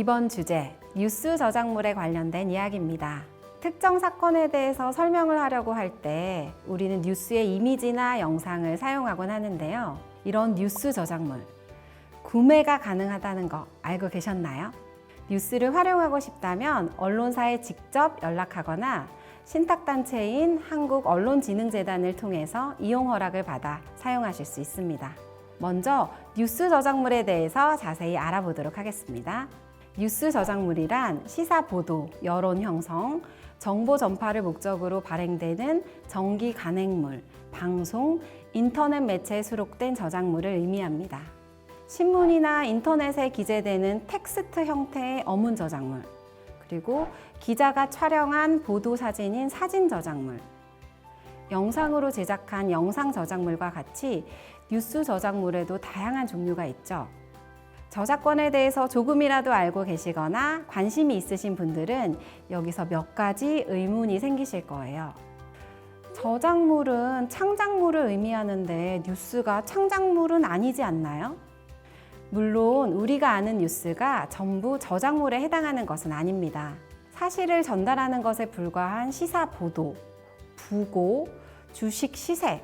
이번 주제, 뉴스 저작물에 관련된 이야기입니다. 특정 사건에 대해서 설명을 하려고 할 때 우리는 뉴스의 이미지나 영상을 사용하곤 하는데요. 이런 뉴스 저작물, 구매가 가능하다는 거 알고 계셨나요? 뉴스를 활용하고 싶다면 언론사에 직접 연락하거나 신탁단체인 한국언론진흥재단을 통해서 이용 허락을 받아 사용하실 수 있습니다. 먼저 뉴스 저작물에 대해서 자세히 알아보도록 하겠습니다. 뉴스 저작물이란 시사 보도, 여론 형성, 정보 전파를 목적으로 발행되는 정기 간행물, 방송, 인터넷 매체에 수록된 저작물을 의미합니다. 신문이나 인터넷에 기재되는 텍스트 형태의 어문 저작물, 그리고 기자가 촬영한 보도 사진인 사진 저작물, 영상으로 제작한 영상 저작물과 같이 뉴스 저작물에도 다양한 종류가 있죠. 저작권에 대해서 조금이라도 알고 계시거나 관심이 있으신 분들은 여기서 몇 가지 의문이 생기실 거예요. 저작물은 창작물을 의미하는데 뉴스가 창작물은 아니지 않나요? 물론 우리가 아는 뉴스가 전부 저작물에 해당하는 것은 아닙니다. 사실을 전달하는 것에 불과한 시사 보도, 부고, 주식 시세,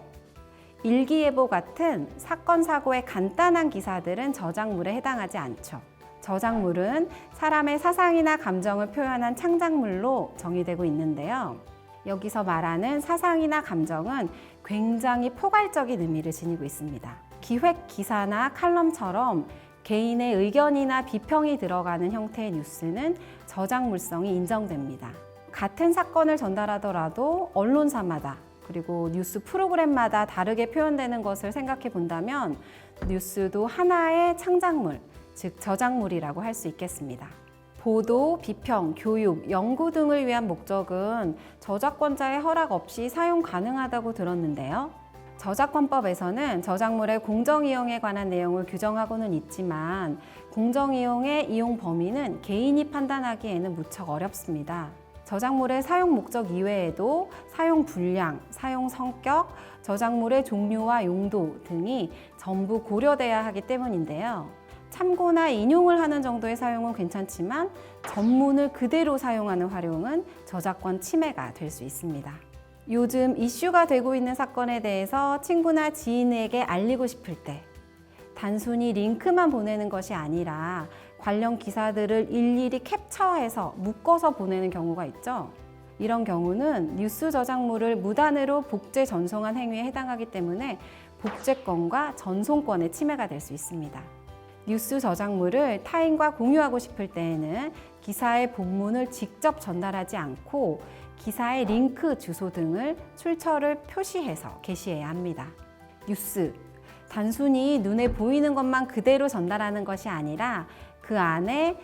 일기예보 같은 사건 사고의 간단한 기사들은 저작물에 해당하지 않죠. 저작물은 사람의 사상이나 감정을 표현한 창작물로 정의되고 있는데요. 여기서 말하는 사상이나 감정은 굉장히 포괄적인 의미를 지니고 있습니다. 기획 기사나 칼럼처럼 개인의 의견이나 비평이 들어가는 형태의 뉴스는 저작물성이 인정됩니다. 같은 사건을 전달하더라도 언론사마다 그리고 뉴스 프로그램마다 다르게 표현되는 것을 생각해 본다면 뉴스도 하나의 창작물, 즉 저작물이라고 할 수 있겠습니다. 보도, 비평, 교육, 연구 등을 위한 목적은 저작권자의 허락 없이 사용 가능하다고 들었는데요. 저작권법에서는 저작물의 공정이용에 관한 내용을 규정하고는 있지만 공정이용의 이용 범위는 개인이 판단하기에는 무척 어렵습니다. 저작물의 사용 목적 이외에도 사용 분량, 사용 성격, 저작물의 종류와 용도 등이 전부 고려돼야 하기 때문인데요. 참고나 인용을 하는 정도의 사용은 괜찮지만 전문을 그대로 사용하는 활용은 저작권 침해가 될 수 있습니다. 요즘 이슈가 되고 있는 사건에 대해서 친구나 지인에게 알리고 싶을 때 단순히 링크만 보내는 것이 아니라 관련 기사들을 일일이 캡처해서 묶어서 보내는 경우가 있죠. 이런 경우는 뉴스 저작물을 무단으로 복제 전송한 행위에 해당하기 때문에 복제권과 전송권의 침해가 될 수 있습니다. 뉴스 저작물을 타인과 공유하고 싶을 때에는 기사의 본문을 직접 전달하지 않고 기사의 링크 주소 등을 출처를 표시해서 게시해야 합니다. 뉴스 단순히 눈에 보이는 것만 그대로 전달하는 것이 아니라 그 안에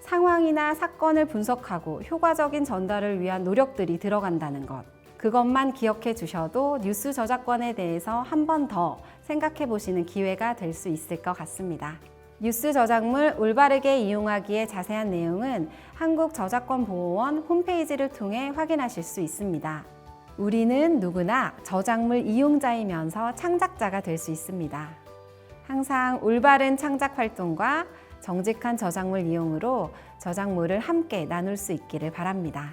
상황이나 사건을 분석하고 효과적인 전달을 위한 노력들이 들어간다는 것. 그것만 기억해 주셔도 뉴스 저작권에 대해서 한 번 더 생각해 보시는 기회가 될 수 있을 것 같습니다. 뉴스 저작물 올바르게 이용하기에 자세한 내용은 한국저작권보호원 홈페이지를 통해 확인하실 수 있습니다. 우리는 누구나 저작물 이용자이면서 창작자가 될 수 있습니다. 항상 올바른 창작 활동과 정직한 저작물 이용으로 저작물을 함께 나눌 수 있기를 바랍니다.